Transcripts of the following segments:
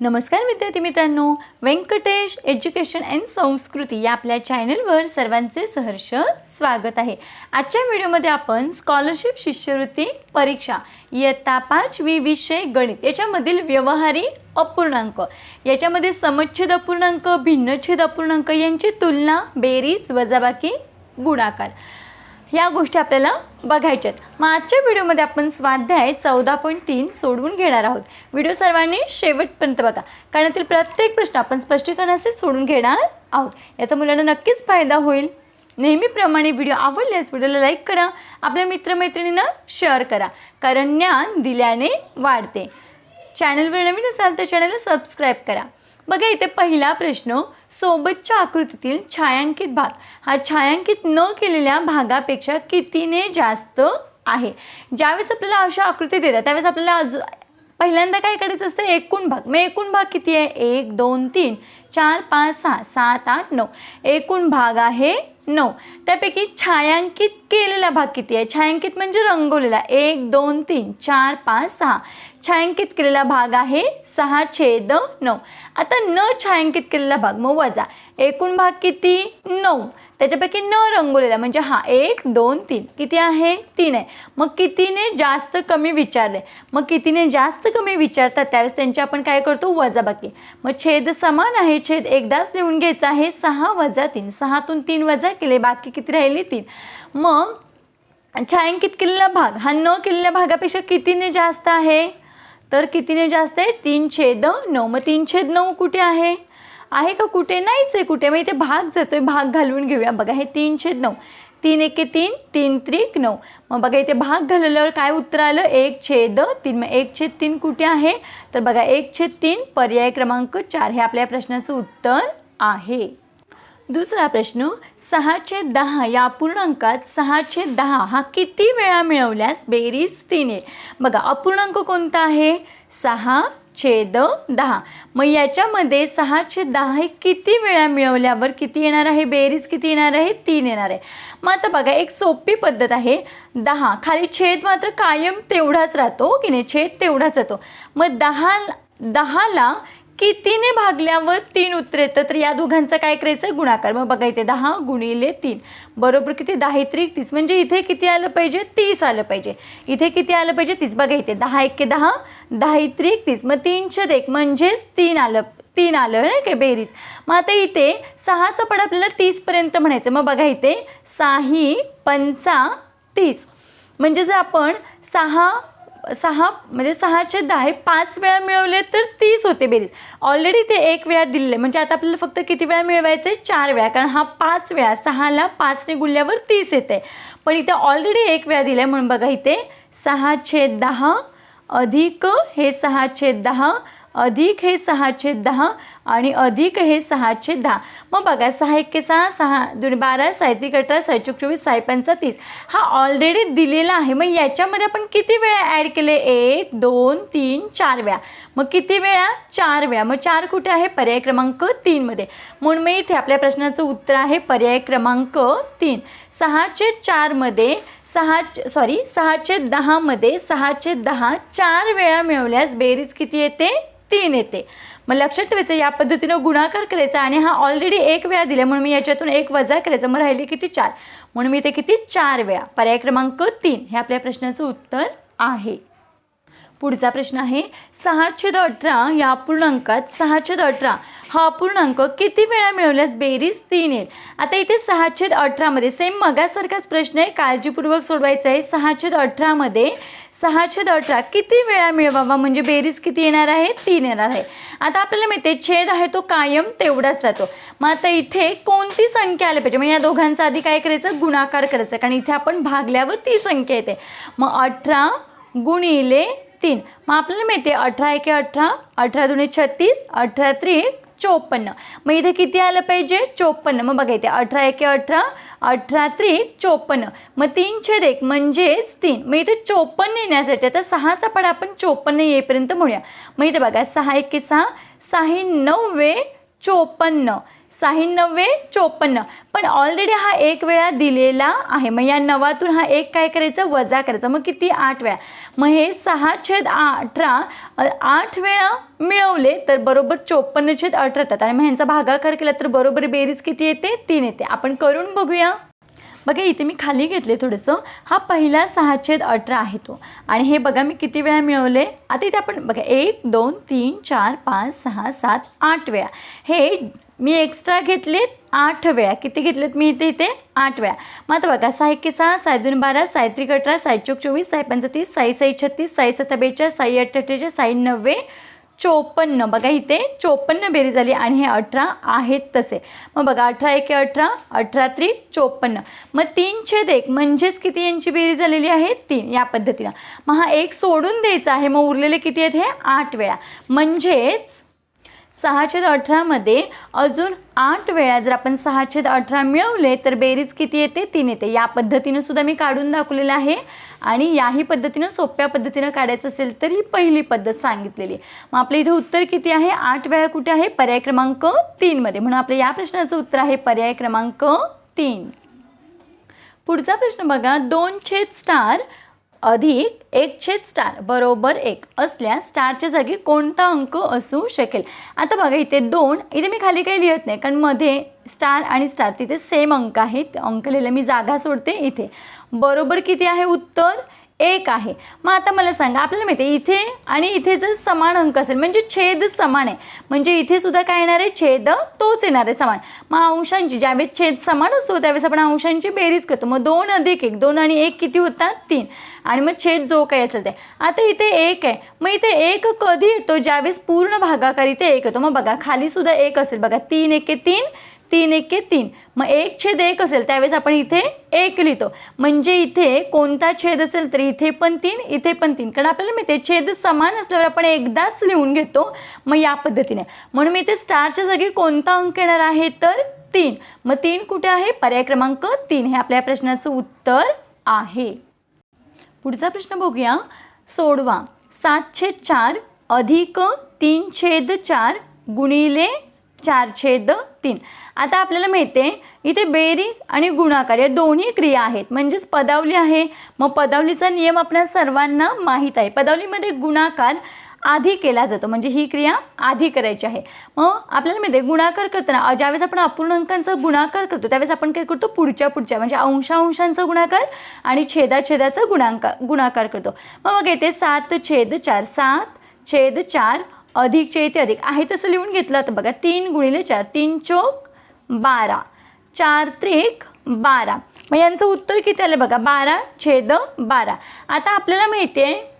नमस्कार विद्यार्थी मित्रांनो. व्यंकटेश एज्युकेशन अँड संस्कृती या आपल्या चॅनलवर सर्वांचे सहर्ष स्वागत आहे. आजच्या व्हिडिओमध्ये आपण स्कॉलरशिप शिष्यवृत्ती परीक्षा इयत्ता पाचवी विषय गणित याच्यामधील व्यवहारी अपूर्णांक याच्यामध्ये समच्छेद अपूर्णांक भिन्नच्छेद अपूर्णांक यांची तुलना बेरीज वजाबाकी गुणाकार. या गोष्टी आपल्याला बघायच्यात मग आजच्या व्हिडिओमध्ये आपण स्वाध्याय चौदा पॉईंट तीन सोडवून घेणार आहोत. व्हिडिओ सर्वांनी शेवटपर्यंत बघा. कारण यातील प्रत्येक प्रश्न आपण स्पष्टीकरणाचे सोडून घेणार आहोत. याचा मुलांना नक्कीच फायदा होईल. नेहमीप्रमाणे व्हिडिओ आवडल्यास व्हिडिओला लाईक करा. आपल्या मित्रमैत्रिणींना शेअर करा. कारण ज्ञान दिल्याने वाढते. चॅनलवर नवीन असाल तर चॅनलला सबस्क्राईब करा. बघा इथे पहिला प्रश्न सोबतच्या आकृतीतील छायांकित भाग. हा छायांकित न केलेल्या भागापेक्षा कितीने जास्त आहे? ज्यावेळेस आपल्याला अशा आकृती देतात त्यावेळेस आपल्याला अजून पहिल्यांदा काय करायचं असतं? एकूण भाग. मग एकूण भाग किती आहे? एक दोन तीन चार पाच सहा सात आठ नऊ. एकूण भाग आहे नऊ त्यापैकी छायांकित केलेला भाग किती आहे. छायांकित म्हणजे रंगवलेला. एक दोन तीन चार पाच सहा. छायांकित केलेला भाग आहे सहा छेद नऊ. आता न छायांकित केलेला भाग मग वजा. एकूण भाग किती नऊ. त्याच्यापैकी न रंगवलेला म्हणजे हा एक दोन तीन. किती आहे? तीन आहे. मग कितीने जास्त कमी विचारले? मग कितीने जास्त कमी विचारतात? त्यावेळेस त्यांची आपण काय करतो? वजाबाकी मग छेद समान आहे. छेद एकदाच लिहून घ्यायचा आहे. सहा वजा तीन. सहातून तीन वजा केले. बाकी किती राहिले? तीन. मग छायांकित केलेला भाग. हा न केलेल्या भागापेक्षा कितीने जास्त आहे? तर कितीने जास्त आहे? तीन छेद नऊ. मग तीन छेद नऊ कुठे आहे? आहे का कुठे? नाहीच आहे कुठे. मग इथे भाग जातो आहे भाग घालवून घेऊया. बघा हे तीन छेद नऊ. तीन एके तीन तीन त्रिक नऊ. मग बघा इथे भाग घालवल्यावर काय उत्तर आलं? एक छेद तीन. मग एक छेद तीन कुठे आहे? तर बघा एक छेद तीन पर्याय क्रमांक चार. हे आपल्या प्रश्नाचं उत्तर आहे. दुसरा प्रश्न सहाशे दहा या अपूर्णांकात सहाशे दहा हा किती वेळा मिळवल्यास बेरीज तीन येईल? बघा अपूर्णांक कोणता आहे? सहा छेद दहा. मग याच्यामध्ये सहा छेद दहा हे किती वेळा मिळवल्यावर किती येणार आहे? बेरीज किती येणार आहे? तीन येणार आहे. मग आता बघा एक सोपी पद्धत आहे. दहा. खाली छेद मात्र कायम तेवढाच राहतो की नाही? छेद तेवढाच राहतो. मग दहा दहाला कितीने भागल्यावर तीन उत्तर येतं तर या दोघांचं काय करायचं गुणाकार. मग बघा इथे दहा गुणिले तीन. बरोबर किती? दहा त्रिक तीस. म्हणजे इथे किती आलं पाहिजे? तीस आलं पाहिजे. इथे किती आलं पाहिजे? तीस. बघा इथे दहा एक दहा दहा त्रिक तीस. मग तीनशे एक म्हणजेच तीन आलं तीन आलं नाही काय बेरीज. मग आता इथे सहाचं पड आपल्याला तीसपर्यंत म्हणायचं. मग बघा इथे साही पंचा तीस. म्हणजे जर आपण सहा सहा म्हणजे सहाचे दहा हे पाच वेळा मिळवले तर तीस होते बेरीज. ऑलरेडी ते एक वेळा दिलेले म्हणजे आता आपल्याला फक्त किती वेळा मिळवायचं? आहे चार वेळा कारण हा पाच वेळा सहाला पाचने गुल्ल्यावर तीस येते. पण इथे ऑलरेडी एक वेळा दिला आहे म्हणून बघा इथे सहा छेद दहा अधिक हे सहा छेद दहा अधिक हे सहाचे दहा आणि अधिक हे सहाचे दहा. मग बघा सहा एक सहा सहा दोन बारा साहित्रिक अठरा साहित्यक चोवीस साई पंचा तीस हा ऑलरेडी दिलेला आहे. मग याच्यामध्ये आपण किती वेळा ॲड केले? एक दोन तीन चार वेळा. मग किती वेळा? चार वेळा. मग चार कुठे आहे? पर्याय क्रमांक तीनमध्ये म्हणून मग इथे आपल्या प्रश्नाचं उत्तर आहे पर्याय क्रमांक तीन. सहाचे चारमध्ये सहा सॉरी सहाचे दहामध्ये सहाचे दहा चार वेळा मिळवल्यास बेरीज किती येते? तीन येते. मग लक्षात ठेवायचं या पद्धतीनं गुणाकार करायचा आणि हा ऑलरेडी एक वेळा दिला म्हणून मी याच्यातून एक वजा करायचं. मग राहिले किती चार? म्हणून मी ते किती? चार वेळा. पर्याय क्रमांक तीन. हे आपल्या प्रश्नाचं उत्तर आहे. पुढचा प्रश्न आहे सहा छेद अठरा या अपूर्णांकात सहा छेद अठरा हा अपूर्णांक किती वेळा मिळवल्यास बेरीज तीन येईल? आता इथे सहा छेद अठरामध्ये सेम मगासारखाच प्रश्न आहे काळजीपूर्वक सोडवायचा आहे. सहा छेद अठरामध्ये सहा छेद अठरा किती वेळा मिळवावा? म्हणजे बेरीज किती येणार आहे? तीन येणार आहे. आता आपल्याला माहिती आहे छेद आहे तो कायम तेवढाच राहतो. मग आता इथे कोणती संख्या आली पाहिजे? म्हणजे या दोघांचा आधी काय करायचं? गुणाकार करायचं. कारण इथे आपण भागल्यावर ती संख्या येते. मग अठरा गुणिले तीन. मग आपल्याला माहिती आहे अठरा एके अठरा अठरा दुणे छत्तीस अठरा त्रिक चोपन्न. मग इथे किती आलं पाहिजे? चोपन्न. मग बघा इथे अठरा एके अठरा अठरा त्रिक चोपन्न. मग तीन छेद एक म्हणजेच तीन. मग इथे चोपन्न येण्यासाठी आता सहाचा पड आपण चोपन्न येईपर्यंत म्हणूया मग इथे बघा सहा एके सहा सहा नव्वे चोपन्न. साही चोपन्न. पण ऑलरेडी हा एक वेळा दिलेला आहे. मग या नवातून हा एक काय करायचं? वजा करायचा. मग किती? आठ वेळा. मग हे सहा छेद अठरा आठ वेळा मिळवले तर बरोबर चोपन्न छेद अठरा येतात. आणि मग ह्यांचा भागाकार केला तर बरोबर बेरीज किती येते? तीन येते. आपण करून बघूया. बघा इथे मी खाली घेतले थोडंसं. हा पहिला सहा छेद अठरा आहे तो. आणि हे बघा मी किती वेळा मिळवले? आता इथे आपण बघा एक दोन तीन चार पाच सहा सात आठ वेळा. हे मी एक्स्ट्रा घेतलेत आठ वेळा. किती घेतलेत? मी इथे इथे आठ वेळा. मग आता बघा सहा एके सहा साय दोन बारा साय त्रिक अठरा साय चौक चोवीस साय पंचतीस साई साई छत्तीस साई सत्ताबेचाळीस साई अठ्ठेचाळीस साई नव्वे चोपन्न. बघा इथे चोपन्न बेरी झाली आणि हे अठरा आहेत तसे. मग बघा अठरा एके अठरा अठरा त्रि चोपन्न. मग तीन छेद एक म्हणजेच किती यांची बेरी झालेली आहे? तीन या पद्धतीनं. मग हा एक सोडून द्यायचा आहे. मग उरलेले किती आहेत हे? आठ वेळा. म्हणजेच सहा छेद अठरामध्ये अजून आठ वेळा जर आपण सहा छेद अठरा मिळवले तर बेरीज किती येते? तीन येते. या पद्धतीनं सुद्धा मी काढून दाखवलेलं आहे. आणि याही पद्धतीनं सोप्या पद्धतीनं काढायचं असेल तर ही पहिली पद्धत सांगितलेली आहे. मग आपल्या इथे उत्तर किती आहे? आठ वेळा कुठे आहे? पर्याय क्रमांक तीनमध्ये म्हणून आपल्या या प्रश्नाचं उत्तर आहे पर्याय क्रमांक तीन. पुढचा प्रश्न बघा. दोन छेद स्टार अधिक एक छेद स्टार बरोबर एक असल्यास स्टारच्या जागी कोणता अंक असू शकेल? आता बघा इथे दोन इथे मी खाली काही लिहित नाही कारण मध्ये स्टार आणि स्टार तिथे सेम अंक आहेत. अंक लिहिले मी जागा सोडते इथे. बरोबर किती आहे उत्तर? एक आहे. मग आता मला सांगा आपल्याला माहिती आहे इथे आणि इथे जर समान अंक असेल म्हणजे छेद समान आहे. म्हणजे इथे सुद्धा काय येणार आहे? छेद तोच येणार आहे समान. मग अंशांची ज्यावेळेस छेद समान असतो त्यावेळेस आपण अंशांची बेरीज करतो. मग दोन अधिक एक दोन आणि एक किती होतात? तीन. आणि मग छेद जो काही असेल ते. आता इथे एक आहे. मग इथे एक कधी येतो? ज्यावेळेस पूर्ण भागाकार इथे एक येतो. मग बघा खाली सुद्धा एक असेल. बघा तीन एके तीन. तीन एके तीन. मग एक छेद एक असेल त्यावेळेस आपण इथे एक लिहितो. म्हणजे इथे कोणता छेद असेल तर इथे पण तीन इथे पण तीन. कारण आपल्याला माहिती आहे छेद समान असल्यावर आपण एकदाच लिहून घेतो मग या पद्धतीने. म्हणून मी इथे स्टारच्या जागी कोणता अंक येणार आहे तर तीन. मग तीन कुठे आहे? पर्याय क्रमांक तीन. हे आपल्या प्रश्नाचं उत्तर आहे. पुढचा प्रश्न बघूया. सोडवा. सात छेद चार अधिक तीन छेद चार गुणिले चार छेद तीन. आता आपल्याला माहिती आहे इथे बेरीज आणि गुणाकार या दोन्ही क्रिया आहेत. म्हणजेच पदावली आहे. मग पदावलीचा नियम आपल्या सर्वांना माहीत आहे. पदावलीमध्ये गुणाकार आधी केला जातो. म्हणजे ही क्रिया आधी करायची आहे. मग आपल्याला माहिती आहे गुणाकार करताना ज्यावेळेस आपण अपूर्णांकांचा गुणाकार करतो त्यावेळेस आपण काय करतो? पुढच्या पुढच्या म्हणजे अंशांशांचा गुणाकार आणि छेदाछेदाचा गुणांका गुणाकार करतो. मग बघा येते सात छेद चार सात छेद चार अधिकचे इथे अधिक. आहे तसं लिहून घेतलं तर बघा तीन गुणिले चार तीन चोक बारा. चार त्रिक बारा. मग यांचं उत्तर किती आलं बघा? बारा छेद बारा. आता आपल्याला माहिती आहे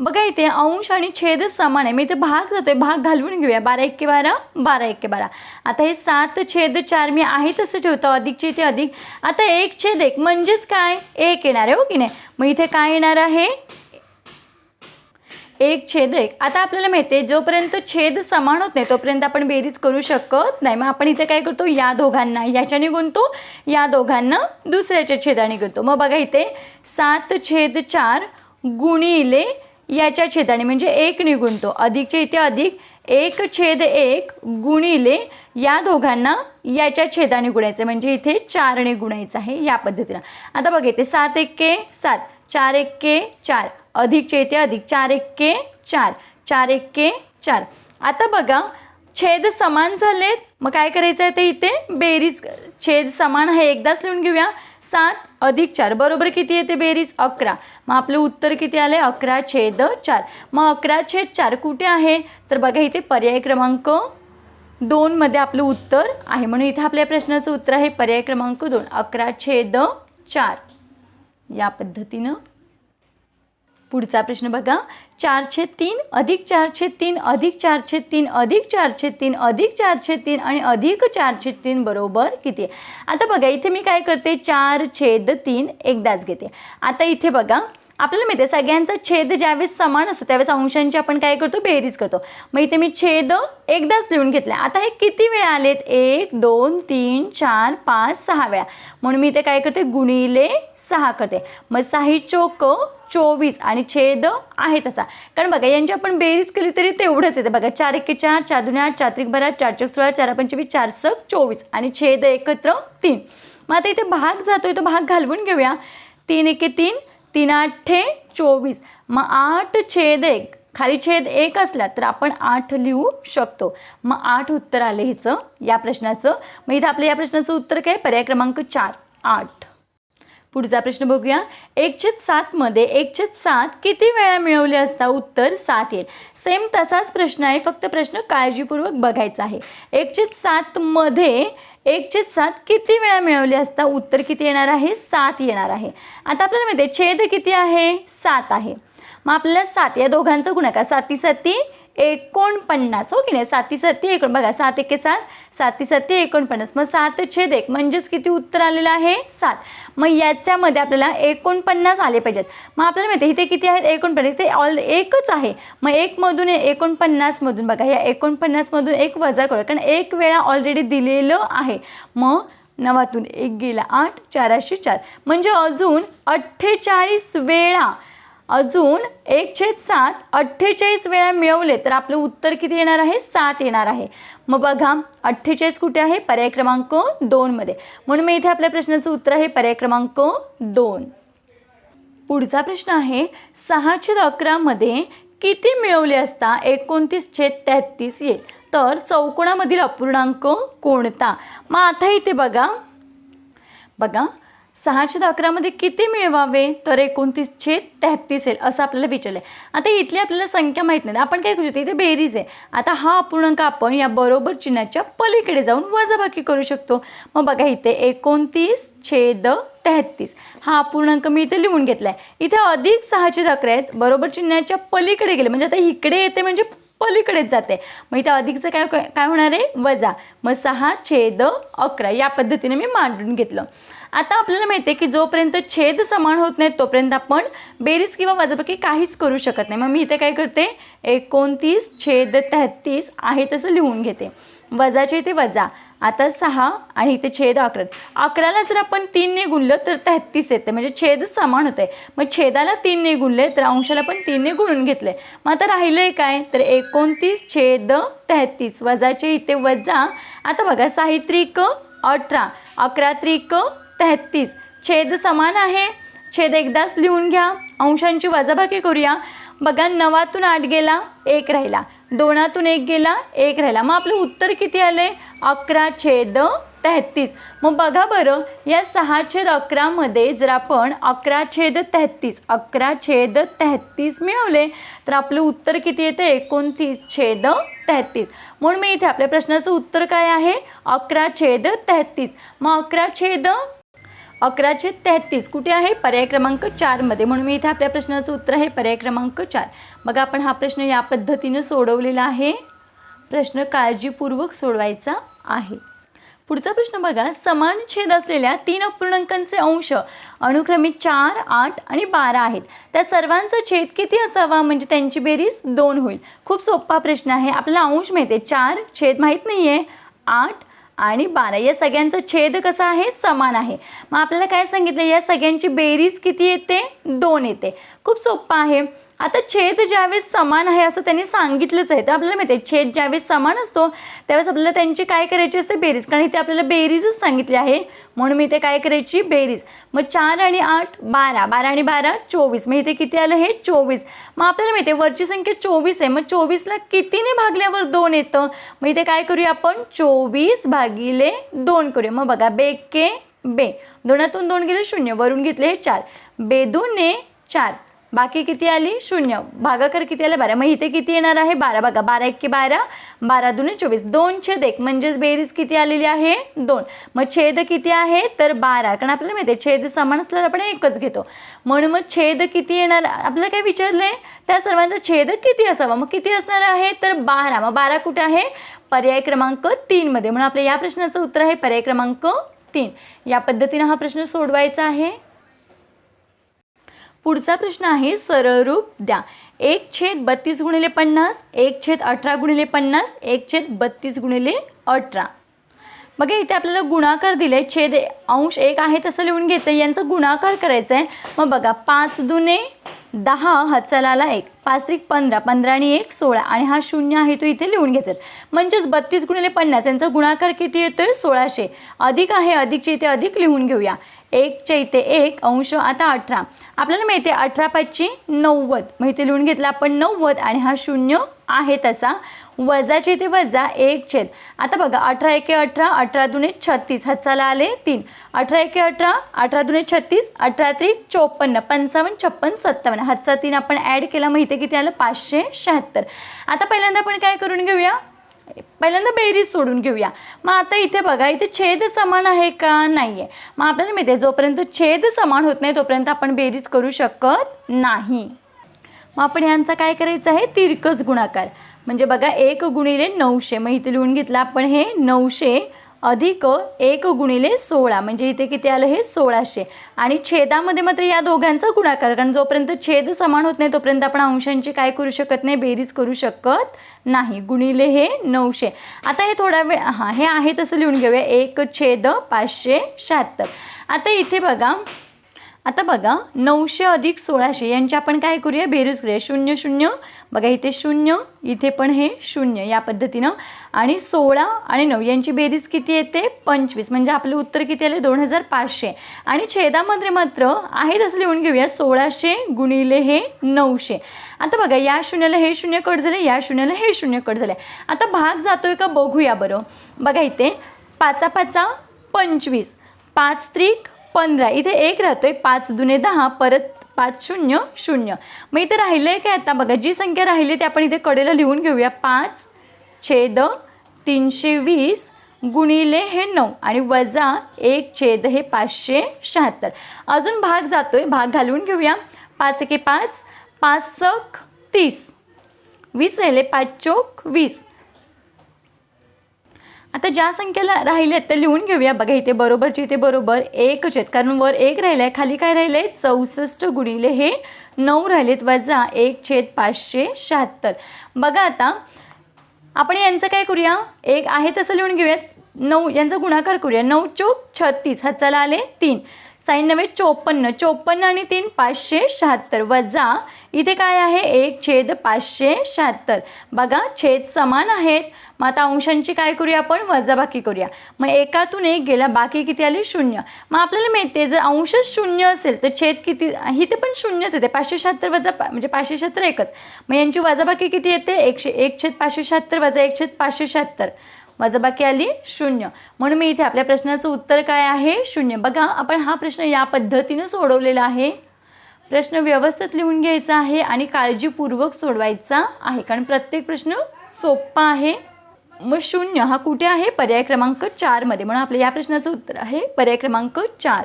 बघा इथे अंश आणि छेद समान आहे. मी इथे भाग जातो आहे भाग घालवून घेऊया. बारा एक्के बारा बारा एक्के बारा. आता हे सात छेद चार मी आहे तसं ठेवतो. अधिकचे इथे अधिक. आता एक छेद एक. म्हणजेच काय? एक येणार आहे हो की नाही? मग इथे काय येणार आहे? एक छेद एक. आता आपल्याला माहिती आहे जोपर्यंत छेद समान होत नाही तोपर्यंत आपण बेरीज करू शकत नाही. मग आपण इथे काय करतो? या दोघांना याच्याने गुंतो या दोघांना दुसऱ्याच्या छेदाने गुणतो. मग बघा इथे सात छेद चार गुणिले याच्या छेदाने म्हणजे एक निगुणतो अधिकच्या इथे अधिक एक छेद एक गुणिले या दोघांना याच्या छेदाने गुणायचं. म्हणजे इथे चारने गुणायचं आहे या पद्धतीनं. आता बघा इथे सात एक्के सात. चार एक्के चार. अधिकचे इथे अधिक चार एक्के चार. चार एक्के चार. आता बघा छेद समान झालेत. मग काय करायचं आहे ते इथे? बेरीज छेद समान आहे एकदाच लिहून घेऊया. सात अधिक चार. बरोबर किती येते बेरीज? अकरा. मग आपलं उत्तर किती आलं आहे अकरा छेद चार. मग अकरा छेद चार कुठे आहे? तर बघा इथे पर्याय क्रमांक दोनमध्ये आपलं उत्तर आहे. म्हणून इथे आपल्या प्रश्नाचं उत्तर आहे पर्याय क्रमांक दोन. अकरा छेद चार. या पद्धतीनं पुढचा प्रश्न बघा. चार तीन अधिक चार तीन अधिक चार तीन अधिक चार तीन अधिक चारशे तीन आणि अधिक चार तीन बरोबर किती आहे? आता बघा इथे मी काय करते? चार छेद तीन एकदाच घेते. आता इथे बघा आपल्याला माहिती आहे सगळ्यांचा छेद ज्यावेळेस समान असतो त्यावेळेस अंशांची आपण काय करतो? बेरीज करतो. मग इथे मी छेद एकदाच लिहून घेतला आता हे किती वेळा आलेत? एक दोन तीन चार पाच सहा वेळा. म्हणून मी इथे काय करते? गुणिले सहा करते. मग साही चोक चोवीस आणि छेद आहे तसा. कारण बघा यांची आपण बेरीज केली तरी तेवढंच येते. बघा चार एके चार चार दुने आठ चार त्रिक चार चक सोळा चार पंचवीस चार सक चोवीस आणि छेद एकत्र तीन. मग आता इथे भाग जातोय तो भाग घालवून घेऊया. तीन एके तीन तीन आठे चोवीस. मग आठ छेद एक. खाली छेद एक असला तर आपण आठ लिहू शकतो. मग आठ उत्तर आले हिचं या प्रश्नाचं. मग इथं आपलं या प्रश्नाचं उत्तर काय? पर्याय क्रमांक चार. आठ. पुढचा प्रश्न बघूया. एकशेद सातमध्ये एकशेद सात किती वेळा मिळवले असता उत्तर सात येईल? सेम तसाच प्रश्न आहे. फक्त प्रश्न काळजीपूर्वक बघायचा आहे. एकशेद सातमध्ये एकशेद सात किती वेळा मिळवले असता उत्तर किती येणार आहे? सात येणार आहे. आता आपल्याला माहिती आहे छेद किती आहे? सात आहे. मग आपल्याला सात या दोघांचा गुणाकार साती साती एकोणपन्नास. हो की नाही? साती साती एकोण बघा सात एके सात साती साती एकोणपन्नास. मग सात छेद एक म्हणजेच किती उत्तर आलेलं आहे? सात. मग याच्यामध्ये आपल्याला एकोणपन्नास आले पाहिजेत. मग आपल्याला माहिती आहे इथे किती आहेत? एकोणपन्नास. ते ऑल एकच आहे. मग एकमधून एकोणपन्नासमधून बघा या एकोणपन्नासमधून एक वजा करू कारण एक वेळा ऑलरेडी दिलेलं आहे. मग नवातून एक गेला आठ चाराशे चार. म्हणजे अजून अठ्ठेचाळीस वेळा अजून एक छेद सात अठ्ठेचाळीस वेळा मिळवले तर आपलं उत्तर किती येणार आहे? सात येणार आहे. मग बघा अठ्ठेचाळीस कुठे आहे? पर्याय क्रमांक दोनमध्ये म्हणून मी इथे आपल्या प्रश्नाचं उत्तर आहे पर्याय क्रमांक दोन. पुढचा प्रश्न आहे सहा छेद अकरामध्ये किती मिळवले असता एकोणतीस छेद तेहतीस येईल? तर चौकोणामधील अपूर्णांक कोणता? मग आता इथे बघा. बघा सहाशे छेद अकरामध्ये किती मिळवावे? तर एकोणतीस छेद तेहतीस येईल असं आपल्याला विचारलं आहे आता इथली आपल्याला संख्या माहीत नाही. आपण काय करू शकतो? इथे बेरीज आहे. आता हा अपूर्णांक आपण या बरोबर चिन्हाच्या पलीकडे जाऊन वजाबाकी करू शकतो. मग बघा इथे एकोणतीस छेद तेहतीस. हा अपूर्णांक मी इथे लिहून घेतला आहे इथे अधिक सहाशे छेद अकरा आहेत. बरोबर चिन्हाच्या पलीकडे गेले. म्हणजे आता इकडे येते म्हणजे पलीकडेच जाते. मग इथे अधिकचं काय काय होणार आहे? वजा. मग सहा छेद अकरा. या पद्धतीने मी मांडून घेतलं. आता आपल्याला माहिती आहे की जोपर्यंत छेद समान होत नाहीत तोपर्यंत आपण बेरीज किंवा वजाबाकी काहीच करू शकत नाही. मग मी इथे काय करते? एकोणतीस छेद तेहतीस आहे तसं लिहून घेते. वजाचे इथे वजा. आता सहा आणि इथे छेद अकरा. अकराला जर आपण तीनने गुणलं तर तेहतीस येते. म्हणजे छेद समान होते मग छेदाला तीनने गुणले तर अंशाला पण तीनने गुणून घेतले. मग आता राहिलं आहे काय? तर एकोणतीस छेद तेहतीस. वजाचे इथे वजा. आता बघा साहित्रिक अठरा. अकरा त्रिक तेहतीस. छेद समान आहे. छेद एकदाच लिहून घ्या. अंशांची वजाबाकी करूया. बघा नवातून आठ गेला एक राहिला. दोनातून एक गेला एक राहिला. मग आपलं उत्तर किती आले अकरा छेद तेहतीस. मग बघा बरं या सहा छेद अकरामध्ये जर आपण अकरा छेद तेहतीस अकरा छेद तेहतीस मिळवले तर आपलं उत्तर किती येतं एकोणतीस छेद तेहतीस. म्हणून मी इथे आपल्या प्रश्नाचं उत्तर काय आहे? अकरा छेद तेहतीस. मग अकरा छेद अकराशे तेहतीस. कुठे आहे? पर्याय क्रमांक चारमध्ये म्हणून मी इथे आपल्या प्रश्नाचं उत्तर आहे पर्याय क्रमांक चार. मग आपण हा प्रश्न या पद्धतीनं सोडवलेला आहे. प्रश्न काळजीपूर्वक सोडवायचा आहे. पुढचा प्रश्न बघा. समान छेद असलेल्या तीन अपूर्णांकांचे अंश अनुक्रमित चार आठ आणि बारा आहेत. त्या सर्वांचा छेद किती असावा? म्हणजे त्यांची बेरीज दोन होईल. खूप सोपा प्रश्न आहे. आपल्याला अंश माहिती आहे. चार छेद माहीत नाही आहे आठ आणि बारा या सगळ्यांचा छेद कसा आहे? समान आहे. मग आपल्याला काय सांगितलं? या सगळ्यांची बेरीज किती येते? दोन येते. खूप सोपं आहे. आता छेद ज्यावेळेस समान आहे असं त्यांनी सांगितलंच आहे. तर आपल्याला माहिती आहे छेद ज्यावेळेस समान असतो त्यावेळेस आपल्याला त्यांची काय करायची असते? बेरीज. कारण इथे आपल्याला बेरीजच सांगितली आहे. म्हणून मी इथे काय करायची? बेरीज. मग चार आणि आठ बारा. बारा आणि बारा चोवीस. मग इथे किती आलं? हे चोवीस. मग आपल्याला माहिती आहे वरची संख्या चोवीस आहे. मग चोवीसला कितीने भागल्यावर दोन येतं? मग इथे काय करूया आपण? चोवीस भागिले दोन करूया. मग बघा बेके बे. दोनातून दोन गेले शून्य. वरून घेतले हे चार. बेदूने चार. बाकी किती आली? शून्य. भागाकार किती आले? बारा. मग इथे किती येणार आहे? बारा बघा. बारा एक की बारा. बारा दुने चोवीस. दोन छेद एक. म्हणजेच बेरीज किती आलेली आहे? दोन. मग छेद किती आहे? तर बारा. कारण आपल्याला माहिती आहे छेद समान असल्यावर आपण एकच घेतो. म्हणून मग छेद किती येणार? आपल्याला काय विचारलं आहे त्या सर्वांचा छेद किती असावा? मग किती असणार आहे? तर बारा. मग बारा कुठे आहे? पर्याय क्रमांक तीनमध्ये म्हणून आपल्या या प्रश्नाचं उत्तर आहे पर्याय क्रमांक तीन. या पद्धतीनं हा प्रश्न सोडवायचा आहे. पुढचा प्रश्न आहे सरळ रूप द्या. एक छेद बत्तीस गुणिले पन्नास एक छेद अठरा गुणिले पन्नास एक छेद बत्तीस गुणिले अठरा. बघा इथे आपल्याला गुणाकार दिले छेद अंश एक आहे तसं लिहून घ्यायचं आहे यांचा गुणाकार करायचा आहे मग बघा पाच दुने दहा हचालाला एक. पाच त्रिक पंधरा पंधरा आणि एक सोळा आणि हा शून्य आहे तो इथे लिहून घेतात म्हणजेच बत्तीस गुणिले पन्नास यांचा गुणाकार किती येतोय? सोळाशे. अधिक आहे अधिकचे इथे अधिक लिहून घेऊया. एक चैते एक अंश आता अठरा. आपल्याला माहिती आहे अठरा पाचची नव्वद. माहिती लिहून घेतला आपण नव्वद आणि हा शून्य आहे तसा. वजाचे ते वजा एक छेद आता बघा अठरा एके अठरा अठरा दुने छत्तीस. हचाला आले तीन. अठरा एके अठरा अठरा दुने छत्तीस अठरा त्रिक चोपन्न पंचावन्न छप्पन सत्तावन्न. हातचा तीन आपण ॲड केला माहिती किती आलं? पाचशे शहात्तर. आता पहिल्यांदा आपण काय करून घेऊया? पहिल्यांदा बेरीज सोडून घेऊया. मग आता इथे बघा इथे छेद समान आहे का? नाही आहे मग आपल्याला माहिती आहे जोपर्यंत छेद समान होत नाही तोपर्यंत आपण बेरीज करू शकत नाही. मग आपण यांचा काय करायचं आहे? तिरकस गुणाकार. म्हणजे बघा एक गुणिले नऊशे. मग इथे लिहून घेतलं आपण हे नऊशे अधिक एक गुणिले सोळा. म्हणजे इथे किती आलं? हे सोळाशे. आणि छेदामध्ये मात्र या दोघांचा गुणाकार. कारण जोपर्यंत छेद समान होत नाही तोपर्यंत आपण अंशांची काय करू शकत नाही बेरीज करू शकत नाही. गुणिले हे नऊशे. आता हे थोडा वेळ हां हे आहे तसं लिहून घेऊया. एक छेद पाचशे शहात्तर. आता इथे बघा आता बघा नऊशे अधिक सोळाशे यांची आपण काय करूया? बेरीज करूया. शून्य शून्य. बघा इथे शून्य इथे पण हे शून्य या पद्धतीनं. आणि सोळा आणि नऊ यांची बेरीज किती येते? पंचवीस. म्हणजे आपलं उत्तर किती आले दोन हजार पाचशे. आणि छेदामध्ये मात्र आहे तसं लिहून घेऊया. सोळाशे गुणिले हे नऊशे. आता बघा या शून्याला हे शून्य कट झाले या शून्याला हे शून्य कट झाले आता भाग जातोय का? बघूया बरं. बघा इथे पाचा पाचा पंचवीस. पाच त्रिक पंधरा. इथे एक राहतोय पाच दुने दहा परत पाच शून्य शून्य. मग इथे राहिलं आहे काय आता? बघा जी संख्या राहिली ती आपण इथे कडेला लिहून घेऊया. पाच छेद तीनशे वीस गुणिले हे नऊ आणि वजा एक छेद हे पाचशे शहात्तर. अजून भाग जातोय. भाग घालून घेऊया. पाच एके पाच पाच सक तीस. वीस राहिले पाच चोक वीस. आता ज्या संख्येला राहिले आहेत ते लिहून घेऊया. बघा इथे बरोबरचे इथे बरोबर एकच आहेत. कारण वर एक राहिलं आहे खाली काय राहिलं आहे चौसष्ट गुणिले हे नऊ राहिलेत वजा एक छेद पाचशे शहात्तर. बघा आता आपण यांचं काय करूया? एक आहे तसं लिहून घेऊयात. नऊ यांचा गुणाकार करूया. नऊ चोक छत्तीस. हाताला आले तीन. नव्हे चोपन्न. चोपन्न आणि तीन पाचशे शहात्तर. वजा इथे काय आहे? एक छेद पाचशे शहात्तर. बघा छेद समान आहेत. मग आता अंशांची काय करूया आपण? वजाबाकी करूया. मग एकातून एक गेला बाकी किती आले? शून्य. मग आपल्याला माहिती आहे जर अंशच शून्य असेल तर छेद किती? इथे पण शून्यच येते. पाचशे शहात्तर वजा पा म्हणजे पाचशे शहात्तर एकच. मग यांची वजाबाकी किती येते? एकशे एक छेद पाचशे शहात्तर वजा एक छेद पाचशे शहात्तर. बाकी आली शून्य. म्हणून मी इथे आपल्या प्रश्नाचं उत्तर काय आहे? शून्य. बघा आपण हा प्रश्न या पद्धतीनं सोडवलेला आहे. प्रश्न व्यवस्थित लिहून घ्यायचा आहे आणि काळजीपूर्वक सोडवायचा आहे. कारण प्रत्येक प्रश्न सोपा आहे. मग शून्य हा कुठे आहे? पर्याय क्रमांक चारमध्ये म्हणून आपल्या या प्रश्नाचं उत्तर आहे पर्याय क्रमांक चार.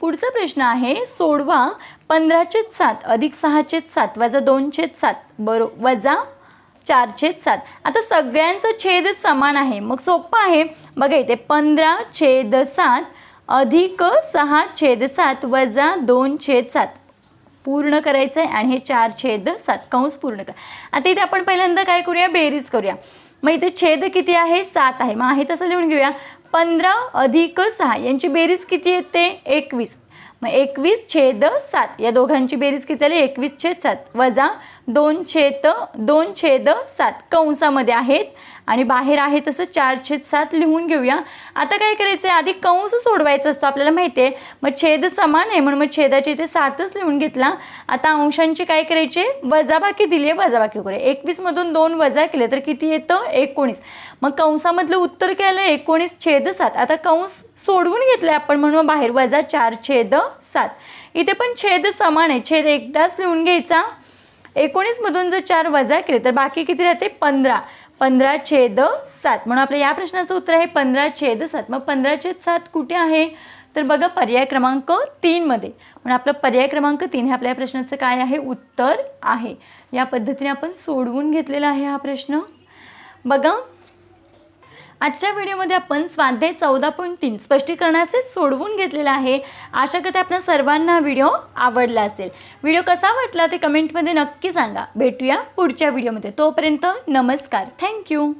पुढचा प्रश्न आहे सोडवा पंधराचे सात अधिक सहाचे सात वजा दोनशे सात. बरो वजा चारशे सात. आता सगळ्यांचं छेद समान आहे. मग सोपं आहे. बघा इथे पंधरा छेद सात अधिक सहा छेद सात वजा दोन छेद सात. पूर्ण करायचं आहे आणि हे चार छेद सात. कंस पूर्ण कर. आता इथे आपण पहिल्यांदा काय करूया? बेरीज करूया. मग इथे छेद किती आहे? सात आहे. मग आहे तसं लिहून घेऊया. पंधरा अधिक सहा. यांची बेरीज किती येते? एकवीस. मग एकवीस छेद सात. या दोघांची बेरीज किती आली एकवीस छेद सात. वजा दोन छेद दोन छेद सात. कंसामध्ये आहेत. आणि बाहेर आहे तसं चार छेद सात लिहून घेऊया. आता काय करायचं आहे आधी कंस सोडवायचा असतो आपल्याला माहिती आहे मग छेद समान आहे म्हणून मग छेदाचे इथे सातच लिहून घेतला. आता अंशांची काय करायचे? वजाबाकी दिली आहे वजाबाकी करूया. एकवीसमधून दोन वजा केले तर किती येतं? एकोणीस. मग कंसामधलं उत्तर काय आलं एकोणीस छेद सात. आता कंस सोडवून घेतलं आहे आपण म्हणून बाहेर. वजा चार छेद सात. इथे पण छेद समान आहे. छेद एकदाच लिहून घ्यायचा. एकोणीसमधून जर चार वजा केले तर बाकी किती राहते? पंधरा. पंधरा छेद सात. म्हणून आपल्या या प्रश्नाचं उत्तर आहे पंधरा छेद सात. मग पंधरा छेद सात कुठे आहे? तर बघा पर्याय क्रमांक तीनमध्ये म्हणून आपलं पर्याय क्रमांक तीन हे आपल्या या प्रश्नाचं काय आहे? उत्तर आहे. या पद्धतीने आपण सोडवून घेतलेला आहे हा प्रश्न. बघा आजच्या व्हिडिओमध्ये आपण स्वाध्याय चौदा पॉईंट तीन स्पष्टीकरणाचे सोडवून घेतलेला आहे. आशा करते आपल्या सर्वांना व्हिडिओ आवडला असेल. व्हिडिओ कसा वाटला ते कमेंटमध्ये नक्की सांगा. भेटूया पुढच्या व्हिडिओमध्ये. तोपर्यंत नमस्कार. थँक्यू